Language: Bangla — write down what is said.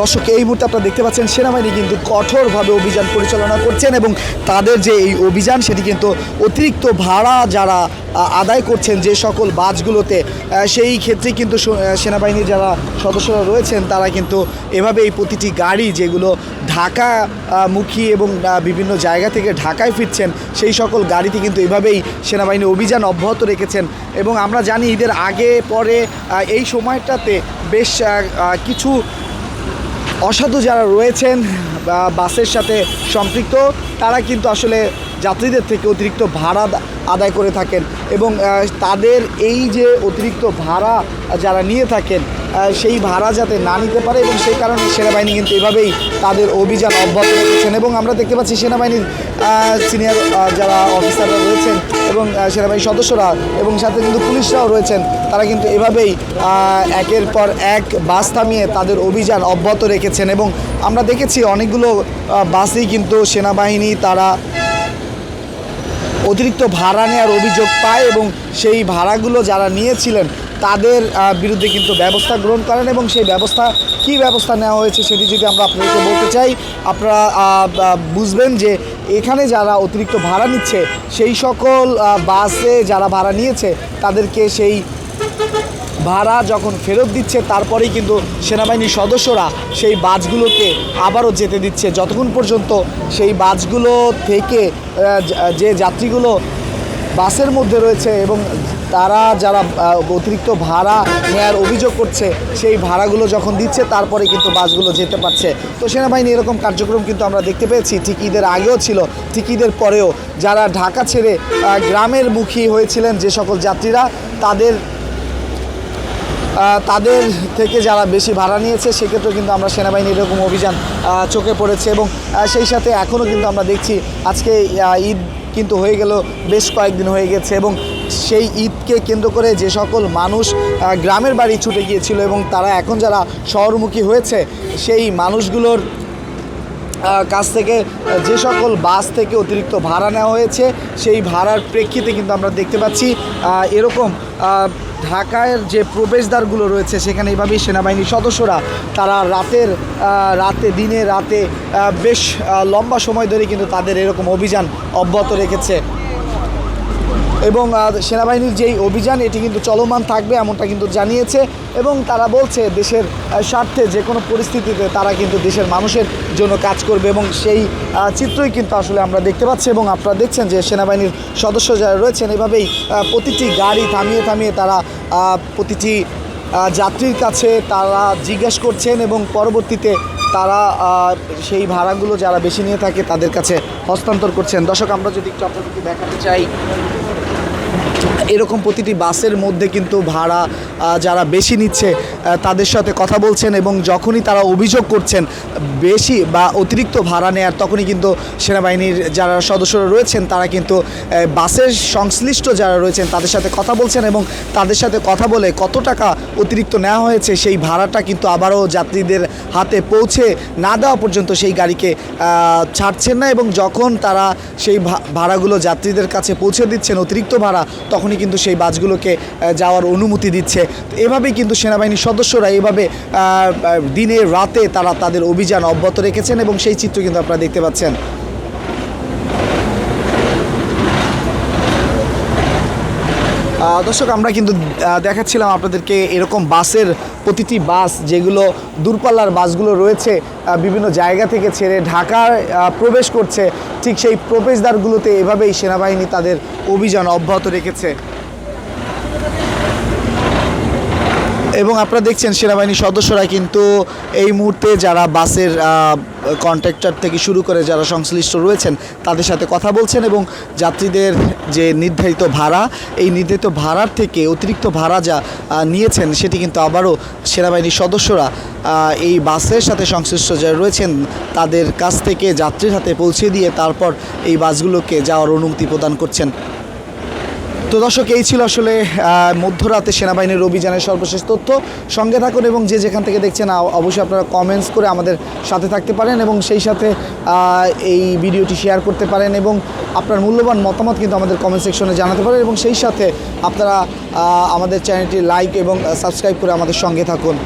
দর্শক, এই মুহূর্তে আপনারা দেখতে পাচ্ছেন সেনাবাহিনী কিন্তু কঠোরভাবে অভিযান পরিচালনা করছেন এবং তাদের যে এই অভিযান, সেটি কিন্তু অতিরিক্ত ভাড়া যারা আদায় করছেন যে সকল বাসগুলোতে সেই ক্ষেত্রে কিন্তু সেনাবাহিনীর যারা সদস্যরা রয়েছেন, তারা কিন্তু এভাবে এই প্রতিটি গাড়ি যেগুলো ঢাকা মুখী এবং বিভিন্ন জায়গা থেকে ঢাকায় ফিরছেন, সেই সকল গাড়িতে কিন্তু এভাবেই সেনাবাহিনী অভিযান অব্যাহত রেখেছেন এবং আমরা জানি ঈদের আগে পরে এই সময়টাতে বেশ কিছু অসাধু যারা রয়েছেন বা বাসের সাথে সম্পৃক্ত, তারা কিন্তু আসলে যাত্রীদের থেকে অতিরিক্ত ভাড়া আদায় করে থাকেন এবং তাদের এই যে অতিরিক্ত ভাড়া যারা নিয়ে থাকেন সেই ভাড়া যাতে না নিতে পারে এবং সেই কারণে সেনাবাহিনী কিন্তু এভাবেই তাদের অভিযান অব্যাহত রেখেছেন এবং আমরা দেখতে পাচ্ছি সেনাবাহিনীর সিনিয়র যারা অফিসাররা রয়েছেন এবং সেনাবাহিনীর সদস্যরা এবং সাথে কিন্তু পুলিশরাও রয়েছেন, তারা কিন্তু এভাবেই একের পর এক বাস থামিয়ে তাদের অভিযান অব্যাহত রেখেছেন এবং আমরা দেখেছি অনেকগুলো বাসেই কিন্তু সেনাবাহিনী তারা অতিরিক্ত ভাড়া নেওয়ার অভিযোগ পায় এবং সেই ভাড়াগুলো যারা নিয়েছিলেন তাদের বিরুদ্ধে কিন্তু ব্যবস্থা গ্রহণ করেন এবং সেই ব্যবস্থা, কি ব্যবস্থা নেওয়া হয়েছে সেটি যদি আমরা আপনাদেরকে বলতে চাই, আপনারা বুঝবেন যে এখানে যারা অতিরিক্ত ভাড়া নিচ্ছে, সেই সকল বাসে যারা ভাড়া নিয়েছে, তাদেরকে সেই ভাড়া যখন ফেরত দিচ্ছে, তারপরেই কিন্তু সেনাবাহিনীর সদস্যরা সেই বাসগুলোকে আবারও যেতে দিচ্ছে। যতক্ষণ পর্যন্ত সেই বাসগুলো থেকে যে যাত্রীগুলো বাসের মধ্যে রয়েছে এবং তারা যারা অতিরিক্ত ভাড়া নেওয়ার অভিযোগ করছে, সেই ভাড়াগুলো যখন দিচ্ছে, তারপরে কিন্তু বাসগুলো যেতে পারছে। তো সেনাবাহিনী এরকম কার্যক্রম কিন্তু আমরা দেখতে পেয়েছি। ঠিক ঈদের আগেও ছিল, ঠিক ঈদের পরেও যারা ঢাকা ছেড়ে গ্রামের মুখী হয়েছিলেন যে সকল যাত্রীরা, তাদের তাদের থেকে যারা বেশি ভাড়া নিয়েছে সেক্ষেত্রে কিন্তু আমরা সেনাবাহিনীর এরকম অভিযান চোখে পড়েছে এবং সেই সাথে এখনও কিন্তু আমরা দেখছি, আজকে ঈদ কিন্তু হয়ে গেল বেশ কয়েকদিন হয়ে গেছে এবং সেই ঈদকে কেন্দ্র করে যে সকল মানুষ গ্রামের বাড়ি ছুটে গিয়েছিল এবং তারা এখন যারা শহরমুখী হয়েছে, সেই মানুষগুলোর কাছ থেকে যে সকল বাস থেকে অতিরিক্ত ভাড়া নেওয়া হয়েছে, সেই ভাড়ার প্রেক্ষিতে কিন্তু আমরা দেখতে পাচ্ছি এরকম ঢাকায় যে প্রবেশদ্বারগুলো রয়েছে, সেখানে এইভাবেই সেনাবাহিনীর সদস্যরা তারা রাতের রাতে, দিনে রাতে বেশ লম্বা সময় ধরে কিন্তু তাদের এরকম অভিযান অব্যাহত রেখেছে। এবং সেনাবাহিনীর যেই অভিযান, এটি কিন্তু চলমান থাকবে এমনটা কিন্তু জানিয়েছে এবং তারা বলছে দেশের স্বার্থে যে কোনো পরিস্থিতিতে তারা কিন্তু দেশের মানুষের জন্য কাজ করবে এবং সেই চিত্রই কিন্তু আসলে আমরা দেখতে পাচ্ছি এবং আপনারা দেখছেন যে সেনাবাহিনীর সদস্য যারা রয়েছেন, এভাবেই প্রতিটি গাড়ি থামিয়ে থামিয়ে তারা প্রতিটি যাত্রীর কাছে তারা জিজ্ঞেস করছেন এবং পরবর্তীতে তারা সেই ভাড়াগুলো যারা বেশি নিয়ে থাকে তাদের কাছে হস্তান্তর করছেন। দর্শক, আমরা যদি একটু আপনাদেরকে দেখাতে চাই। এরকম প্রতিটি বাসের মধ্যে কিন্তু ভাড়া যারা বেশি নিচ্ছে তাদের সাথে কথা বলছেন এবং যখনই তারা অভিযোগ করছেন বেশি বা অতিরিক্ত ভাড়া নেয়ার, তখনই কিন্তু সেনাবাহিনীর যারা সদস্যরা রয়েছেন, তারা কিন্তু বাসের সংশ্লিষ্ট যারা রয়েছেন, তাদের সাথে কথা বলছেন এবং তাদের সাথে কথা বলে কত টাকা অতিরিক্ত নেওয়া হয়েছে, সেই ভাড়াটা কিন্তু আবারও যাত্রীদের হাতে পৌঁছে না দেওয়া পর্যন্ত সেই গাড়িকে ছাড়ছেন না এবং যখন তারা সেই ভাড়াগুলো যাত্রীদের কাছে পৌঁছে দিচ্ছেন, অতিরিক্ত ভাড়া, তখনই কিন্তু সেই বাসগুলোকে যাওয়ার অনুমতি দিচ্ছে। এভাবেই কিন্তু সেনাবাহিনীর সদস্যরা এভাবে দিনে রাতে তারা তাদের অভিযান অব্যাহত রেখেছেন এবং সেই চিত্র কিন্তু আপনারা দেখতে পাচ্ছেন। দর্শক, আমরা কিন্তু দেখাচ্ছিলাম আপনাদেরকে এরকম বাসের প্রতিটি বাস যেগুলো দূরপাল্লার বাসগুলো রয়েছে বিভিন্ন জায়গা থেকে ছেড়ে ঢাকার প্রবেশ করছে। ঠিক সেই প্রবেশদ্বারগুলোতে এভাবেই সেনাবাহিনী তাদের অভিযান অব্যাহত রেখেছে। এবং আপনারা দেখছেন সেনাবাহিনীর সদস্যরা কিন্তু এই মুহূর্তে যারা বাসের কন্ট্রাক্টর থেকে শুরু করে যারা সংশ্লিষ্ট রয়েছেন, তাদের সাথে কথা বলছেন এবং যাত্রীদের যে নির্ধারিত ভাড়া, এই নির্ধারিত ভাড়ার থেকে অতিরিক্ত ভাড়া যা নিয়েছেন, সেটি কিন্তু আবারও সেনাবাহিনীর সদস্যরা এই বাসের সাথে সংশ্লিষ্ট যারা রয়েছেন, তাদের কাছ থেকে যাত্রীর হাতে পৌঁছে দিয়ে তারপর এই বাসগুলোকে যাওয়ার অনুমতি প্রদান করছেন। তো দর্শক, এই ছিল আসলে মধ্যরাতে সেনাবাহিনীর অভিযানের সর্বশেষ তথ্য। সঙ্গে থাকুন এবং যে যেখান থেকে দেখছেন অবশ্যই আপনারা কমেন্টস করে আমাদের সাথে থাকতে পারেন এবং সেই সাথে এই ভিডিওটি শেয়ার করতে পারেন এবং আপনার মূল্যবান মতামত কিন্তু আমাদের কমেন্ট সেকশনে জানাতে পারেন এবং সেই সাথে আপনারা আমাদের চ্যানেলটি লাইক এবং সাবস্ক্রাইব করে আমাদের সঙ্গে থাকুন।